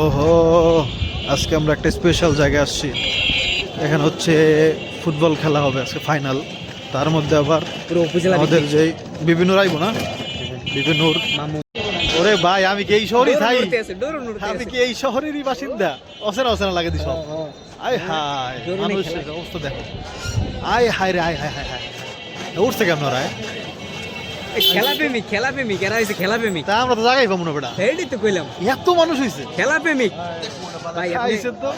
ওহো আজকে আমরা একটা স্পেশাল জায়গায় আসছি। এখানে হচ্ছে ফুটবল খেলা হবে আজকে ফাইনাল তার মধ্যে আবার আমাদের যে বিভিন্ন রাইব না? বিভিন্নর মামু। ওরে ভাই আমি কি এই শহরই থাই? আমি কি এই শহরেরই বাসিন্দা? অচেনা অচেনা লাগে দিস আয় হায় মানুষের অবস্থা দেখো। আয় হায় রে আয় হায় হায় হায়। উঠছে কেমন ওরা এই খেলা প্রেমিক খেলা এরা হইছে খেলা প্রেমিক তা আমরা তো জায়গায় পাবো না বেটা। হেডি তো কইলাম। এত মানুষ হয়েছে খেলা প্রেমিক ভাই আপনি তো?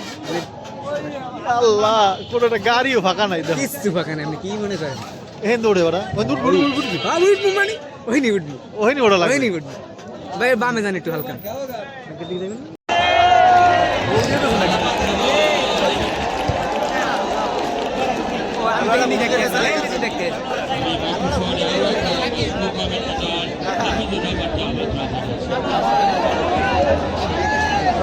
আল্লাহ কোনো একটা গাড়িও ফাঁকা নাই কিচ্ছু ফাঁকা নাই, আপনি কি মনে করেন? এহেন দৌড়ে ওরা ওই দূর দূর দূর উঠবো মানে? ওইনি উঠবো। ওহিনি ওরা লাগে ওইনি উঠবো। ভাই বামে যান একটু হালকা। দিকে যাবেন আমি দেখতে দেখতে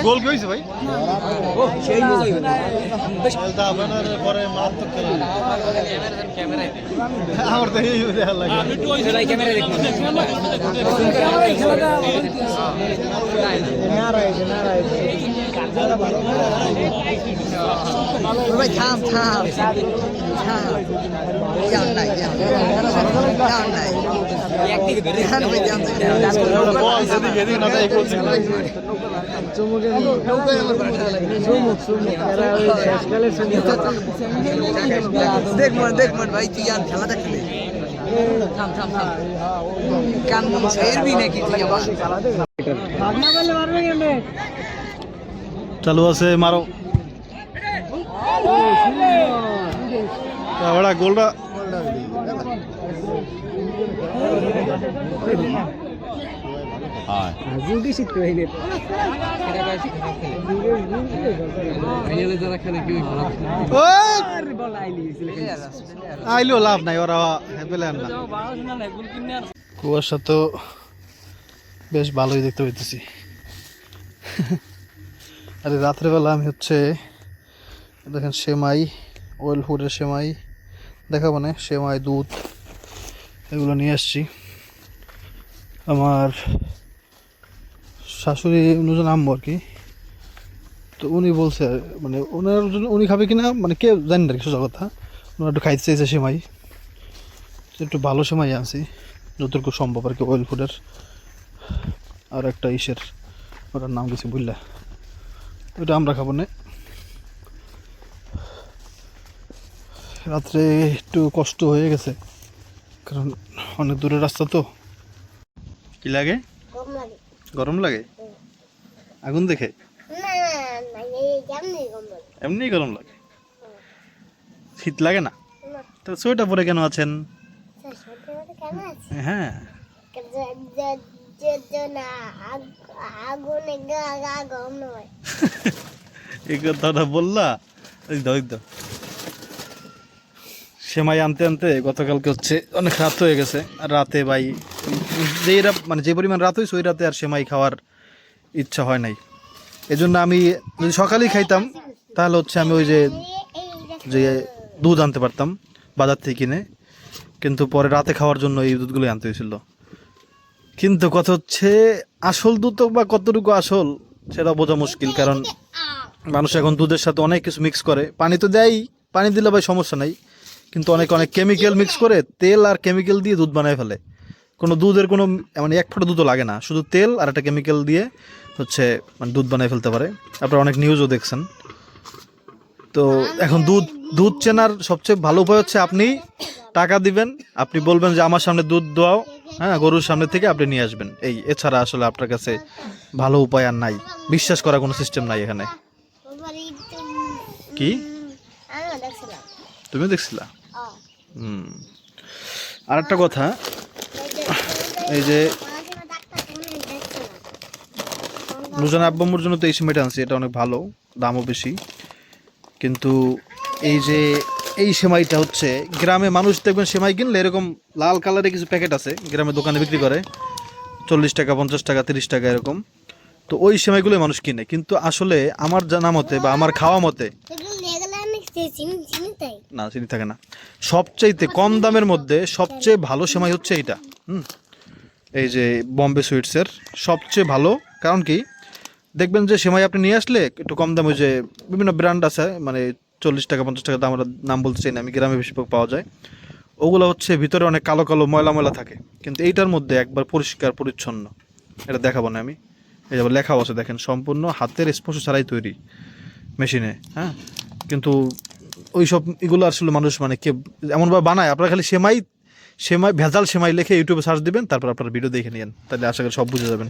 গোল কি হয়েছে ভাই? ও, সেই মজা হইবে না। খেলতে হবে না রে, পরে মারাত্মক খেলা আমার তো এই লাগে ভাই, থাম থাম। থাম। যান নাই যান যান নাই। ধরে যান ভাই তাই খেলাটা খেলে থাম থাম থাম কান মন নাকি তুই চালু আছে মারো। গোলটা আইলি গেছিল লাভ নাই, ওরা কুয়াশা তো বেশ ভালোই দেখতে পাইতেছি। আরে রাত্রেবেলা আমি হচ্ছে, দেখেন সেমাই, ওয়েল ফুডের সেমাই, দেখাবো না, সেমাই, দুধ, এগুলো নিয়ে আসছি। আমার শাশুড়ি উনিজন আম্মু আর কি। তো উনি বলছে মানে ওনার জন্য উনি খাবে কিনা মানে কে জানি না আর কি, সোজা কথা। ওনার একটু খাইতে চাইছে সেমাই। একটু ভালো সেমাই আনছি, যতটুকু সম্ভব আর কি অয়েল ফুডের আর একটা ইসের, ওটার নাম গেছি বুঝলা ওটা আমরা খাব না। রাত্রে একটু কষ্ট হয়ে গেছে, কারণ অনেক দূরের রাস্তা তো। কি লাগে? গরম লাগে। আগুন দেখে? এমনি গরম লাগে। শীত লাগে না? তো সোয়েটার পরে কেন আছেন? হ্যাঁ। এই কথাটা বললা? দাও দাও। সেমাই আনতে আনতে গতকালকে হচ্ছে অনেক রাত হয়ে গেছে। আর রাতে ভাই, যেই রাত মানে যে পরিমাণ রাত হয়েছে, ওই রাতে আর সেমাই খাওয়ার ইচ্ছা হয় নাই। এজন্য আমি যদি সকালেই খাইতাম, তাহলে হচ্ছে আমি ওই যে যে দুধ আনতে পারতাম, বাজার থেকে কিনে। কিন্তু পরে রাতে খাওয়ার জন্য এই দুধগুলো আনতে হয়েছিল। কিন্তু কথা হচ্ছে, আসল দুধ বা কতটুকু আসল, সেটা বোঝা মুশকিল। কারণ মানুষ এখন দুধের সাথে অনেক কিছু মিক্স করে। পানি তো দেয় পানি দিলে ভাই সমস্যা নাই। কিন্তু অনেক অনেক কেমিক্যাল মিক্স করে তেল আর কেমিক্যাল দিয়ে দুধ বানায় ফেলে। কোনো দুধের কোনো মানে এক ফোঁটা দুধও লাগে না। শুধু তেল আর একটা কেমিক্যাল দিয়ে হচ্ছে মানে দুধ বানায় ফেলতে পারে। আপনারা অনেক নিউজও দেখছেন। তো এখন দুধ দুধ চেনার সবচেয়ে ভালো উপায় হচ্ছে আপনি টাকা দিবেন আপনি বলবেন যে আমার সামনে দুধ দোয়াও হ্যাঁ গরুর সামনে থেকে আপনি নিয়ে আসবেন। এই এছাড়া আসলে আপনার কাছে ভালো উপায় আর নাই। বিশ্বাস করার কোনো সিস্টেম নাই এখানে। কি? তুমি দেখছিলা? আর একটা কথা, এই যে নুজান আব্বাম্মুর জন্য তো এই সিমেন্ট আনছি, এটা অনেক ভালো, দামও বেশি। কিন্তু এই যে এই সেমাইটা হচ্ছে, গ্রামে মানুষ দেখবেন সেমাই কিনলে এরকম লাল কালারের কিছু প্যাকেট আছে, গ্রামে দোকানে বিক্রি করে, চল্লিশ টাকা, পঞ্চাশ টাকা, তিরিশ টাকা এরকম। তো ওই সেমাইগুলো মানুষ কিনে। কিন্তু আসলে আমার জানা মতে বা আমার খাওয়া মতে এগুলো এগুলো আমি চিনি চিনি তাই না চিনি থাকে না। সবচাইতে কম দামের মধ্যে সবচেয়ে ভালো সেমাই হচ্ছে এইটা। হুম। এই যে বম্বে সুইটসের সবচেয়ে ভালো। কারণ কি? দেখবেন যে সেমাই আপনি নিয়ে আসলে একটু কম দামে যে বিভিন্ন ব্র্যান্ড আছে মানে চল্লিশ টাকা পঞ্চাশ টাকা দাম আমরা নাম বলতে চাই না আমি গ্রামে বেশিরভাগ পাওয়া যায়। ওগুলো হচ্ছে ভিতরে অনেক কালো কালো ময়লা ময়লা থাকে। কিন্তু এইটার মধ্যে একবার পরিষ্কার পরিচ্ছন্ন। এটা দেখাবো না আমি। এই যে লেখাও আছে দেখেন সম্পূর্ণ হাতের স্পর্শ ছাড়াই তৈরি মেশিনে হ্যাঁ? কিন্তু ওই সব এগুলো আসলে মানুষ মানে কে এমনভাবে বানায়, আপনারা খালি সেমাই সেমাই, ভেজাল সেমাই লিখে ইউটিউবে সার্চ দিবেন, তারপর আপনারা ভিডিও দেখে নিন তাহলে আশা করি সব বুঝে যাবেন।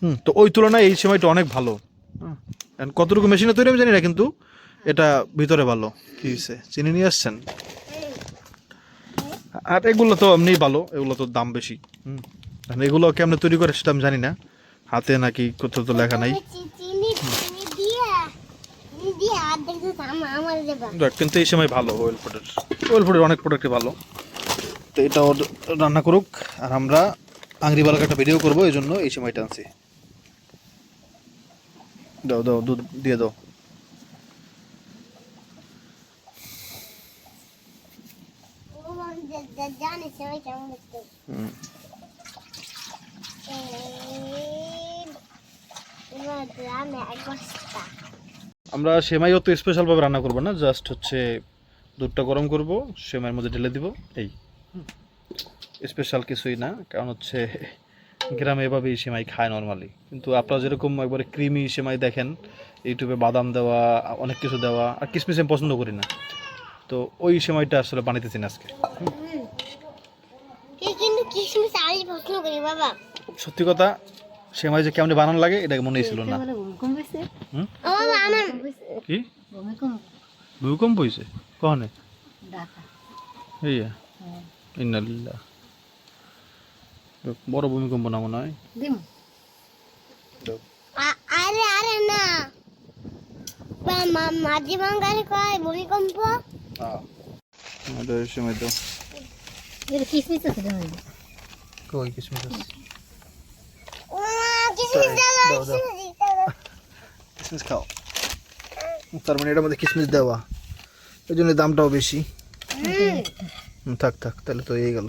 হুম, তো ওই তুলনায় এই সেমাইটা অনেক ভালো। হ্যাঁ কতটুকু মেশিনে তৈরি আমি জানি না, কিন্তু এটা ভিতরে ভালো। কি হয়েছে চিনি নিয়ে আসছেন? আর এগুলো তো এমনি ভালো, এগুলো তো দাম বেশি। হুম এগুলো কেমনে তৈরি করে সেটা আমি জানি না। হাতে নাকি কোথাও তো লেখা নাই চি- চিনি চিনি দিয়ে চিনি দিয়ে আর দেখতে আমার আমার দেবা দেখ, কিন্তু এই সময় ভালো ওয়েল ফুডের ওয়েল ফুডের অনেক প্রোডাক্টই ভালো তো এটা রান্না করুক আর আমরা আংরিবালাকে একটা ভিডিও করব এই জন্য এই সময়টা আনছি দাও দাও দুধ দিয়ে দাও হুম। আমরা সেমাই অত স্পেশালভাবে রান্না করব না জাস্ট হচ্ছে দুধটা গরম করব সেমাইয়ের মধ্যে ঢেলে দিব এই। স্পেশাল কিছুই না কারণ হচ্ছে গ্রামে এভাবেই সেমাই খায় নর্মালি কিন্তু আপনারা যেরকম একবারে ক্রিমি সেমাই দেখেন ইউটিউবে বাদাম দেওয়া অনেক কিছু দেওয়া আর কিসমিস আমি পছন্দ করি না। তো ওই সেমাইটা আসলে বানাইতেছি না আজকে। সত্যি কথা সেমাই যে কেমন বানানো লাগে এটা মনেই ছিল না। কি? ভূমিকম্প। হয়েছে কখনে? এই ইন্নালিল্লাহ বড় ভূমিকম্প না মনে হয়। আরে আরে না। মাঝি কয় ভূমিকম্প? আমাদের সময় তো। কিসমিস আছে কই কিসমিস আছে? দাও। কিসমিস খাও। তার মানে এটার মধ্যে কিসমিস দেওয়া। ওই জন্য দামটাও বেশি। থাক থাক তাহলে তো এই গেল।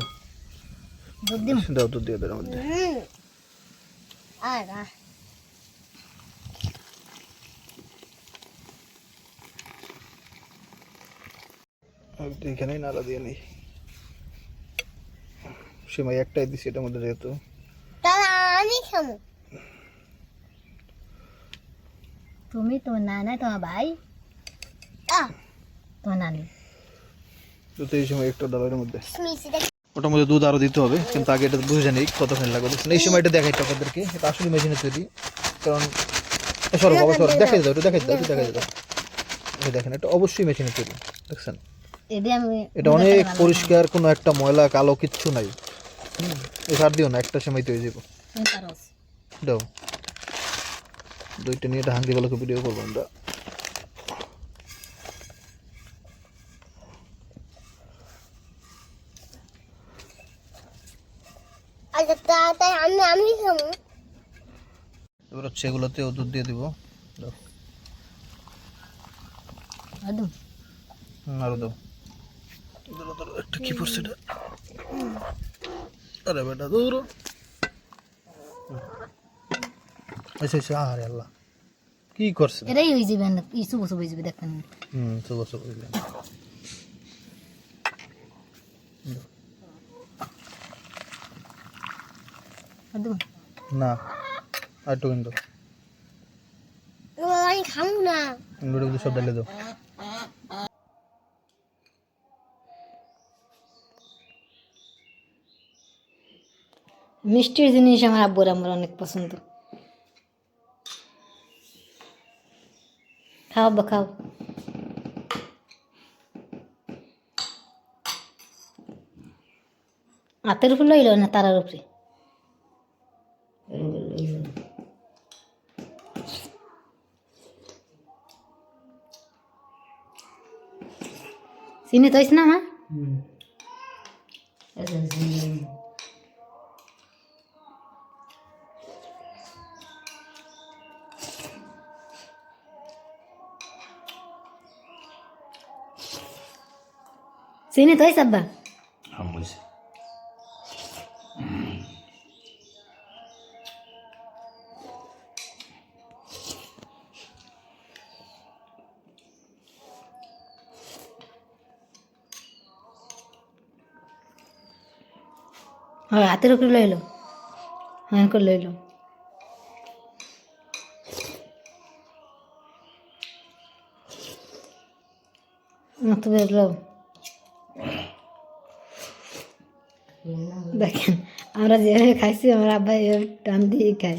দাও দুধ দিয়ে দেওয়ার মধ্যে। এখানেই নাড়া দিয়ে নেই। সেমাই একটাই দিছি এটার মধ্যে যেহেতু। আমি খাব তুমি তোমার নানা তোমার ভাই? তোমার নানি। তো এই সময় একটা দাও মধ্যে। ওটার মধ্যে দুধ আরও দিতে হবে কিন্তু আগে এটা বুঝে জানি কতখানি লাগবে। দেখছেন এই সময়টা দেখাই তো আপনাদেরকে এটা আসলে মেশিনে তৈরি। কারণ সরো বাবা সরো দেখাই দাও একটু দেখাই দাও একটু দেখাই দাও। এই দেখেন এটা অবশ্যই মেশিনে তৈরি দেখছেন? এদি আমি এটা অনেক পরিষ্কার কোনো একটা ময়লা কালো কিচ্ছু নাই। হুম এই সার দিও না একটা সময় তৈরি পারো দাও। দুইটা নিয়ে এটা হাঙ্গি বেলাকে ভিডিও করব আমরা। আচ্ছা তা- আমি আমি এবার হচ্ছে এগুলোতেও দুধ দিয়ে দিব। আরও দাও। ধরো, ধরো, একটা কি পড়ছে এটা? আরে বেটা দূর আচ্ছা আচ্ছা আরে আল্লাহ। কি করছে এটাই হয়ে যাবে না ই শুভ শুভ হয়ে যাবে দেখেন। হুম শুভ শুভ বুঝলাম একদম না আর একটু কিন্তু আমি খাব না। সব ঢেলে দাও। মিষ্টির জিনিস আমার আব্বুর আমার অনেক পছন্দ। খাও খাও। হাতের উপর লইল না তারার উপরে? চিনি তো না মা? চিনি তো আব্বা হ্যাঁ বুঝছি হয় হাতের উপরে লইলো হ্যাঁ করে লইলো মতো বেরলো দেখেন, আমরা যেভাবে খাইছি, আমার আব্বা এভাবে টান দিয়ে খাই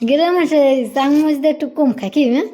গ্রামে সে চামচ দিয়ে একটু কম খাই কি হ্যাঁ?